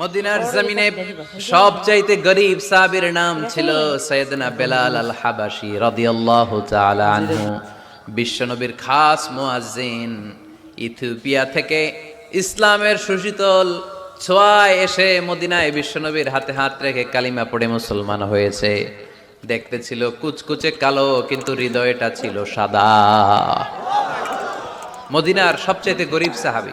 মদিনার জমিনে সবচাইতে গরিব সাহাবীর নাম ছিল সৈয়দনা বেলাল আল হাবাসি রাদিয়াল্লাহু তাআলা আনহু। বিশ্বনবীর খাস মুয়াজ্জিন ইথিওপিয়া থেকে ইসলামের সুশীতল ছোঁয়ায় এসে মদিনায় বিশ্বনবীর হাতে হাত রেখে কালিমা পড়ে মুসলমান হয়েছে। দেখতে ছিল কুচকুচে কালো কিন্তু হৃদয়টা ছিল সাদা। মদিনার সবচাইতে গরিব সাহাবী।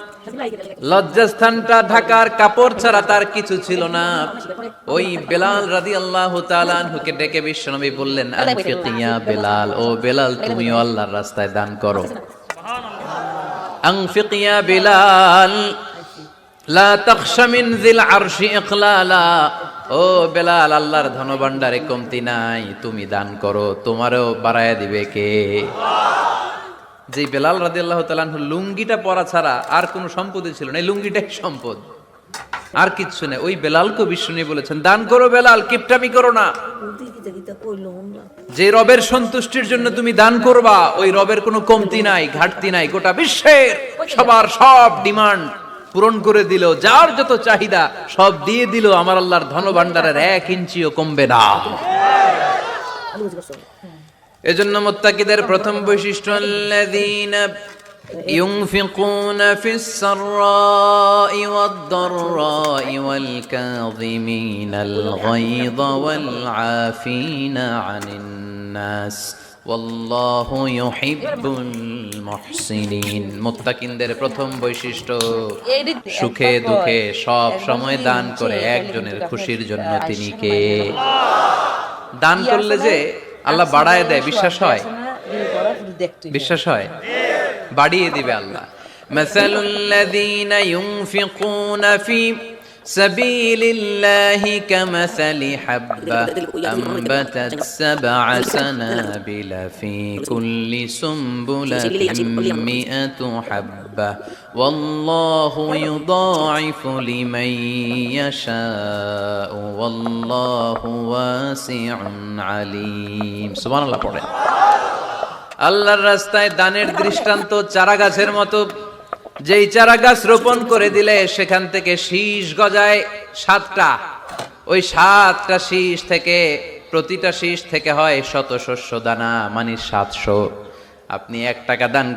লজ্জাস্থানটা ঢাকার কাপড় ছাড়া তার কিছু ছিল না। ওই বেলাল রাদি আল্লাহ তালানহুকে ডেকে বিশ্বনবী বললেন বেলাল, ও বেলাল, তুমিও আল্লাহর রাস্তায় দান করো। আনফিকিয়া বেলাল, লা তাখশা মিন যিল আরশি ইখলালা, ও বেলাল, আল্লাহর ধনভাণ্ডারে কমতি নাই, তুমি দান করো, তোমারও বাড়ায়া দিবে কে? যে বেলাল রাদি আল্লাহ তালাহ লুঙ্গিটা পরা ছাড়া আর কোনো সম্পদই ছিল না। এই লুঙ্গিটাই সম্পদ। আর কিচ্ছু নেই। ওই বেলালকে নিয়ে বলেছেন, দান করো বেলাল, কিপটামি করো না। যে রবের সন্তুষ্টির জন্য তুমি দান করবা, ওই রবের কোনো কমতি নাই, ঘাটতি নাই। গোটা বিশ্বের সবার সব ডিমান্ড পূরণ করে দিল। যার যত চাহিদা, সব দিয়ে দিল। আমার আল্লাহর ধন ভাণ্ডারের এক ইঞ্চিও কমবে না। এজন্য মুত্তাকিদের প্রথম বৈশিষ্ট্য আল্লাযীনা ينفقون في السراء والضراء والكاظمين الغيظ والعافين عن الناس والله يحب المحسنين মুত্তাকিনদের প্রথম বৈশিষ্ট্য সুখে দুঃখে সব সময় দান করে একজনের খুশির জন্য তিনি কে দান করলে যে আল্লাহ বাড়ায় দেয় বিশ্বাস হয় দেখতে বিশ্বাস হয় বাড়িয়ে দিবে আল্লাহ مثل الذين ينفقون في سبيل الله كمثل حبة أنبتت سبع سنابل في كل سنبلة مئة حبة والله يضاعف لمن يشاء والله واسع عليم سبحان الله পড়েন আল্লাহর রাস্তায় দানের দৃষ্টান্ত চারা গাছের মতো যেই চারা গাছ রোপণ করে দিলে সেখান থেকে শীষ গজায় সাতটা। ওই সাতটা শীষ থেকে, প্রতিটা শীষ থেকে হয় শত শস্য দানা মানে সাতশো। আপনি এক টাকা দান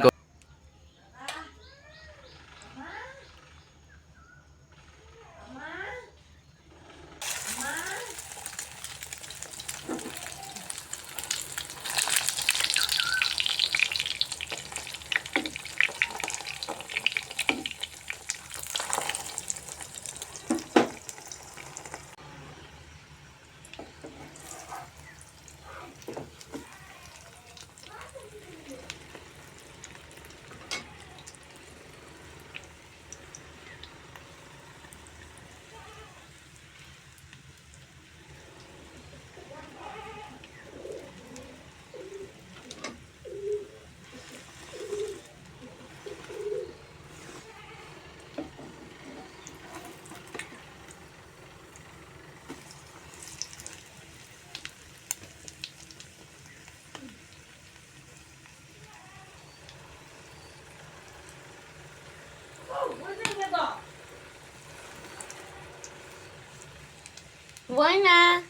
Buena.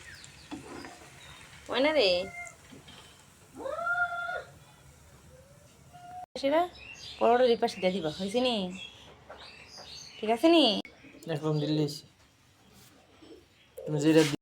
Buena রে সেটা পরোটা রিপাশে দিয়ে দিবা হয়েছে নি ঠিক আছে নি এখন দিল্লি যেটা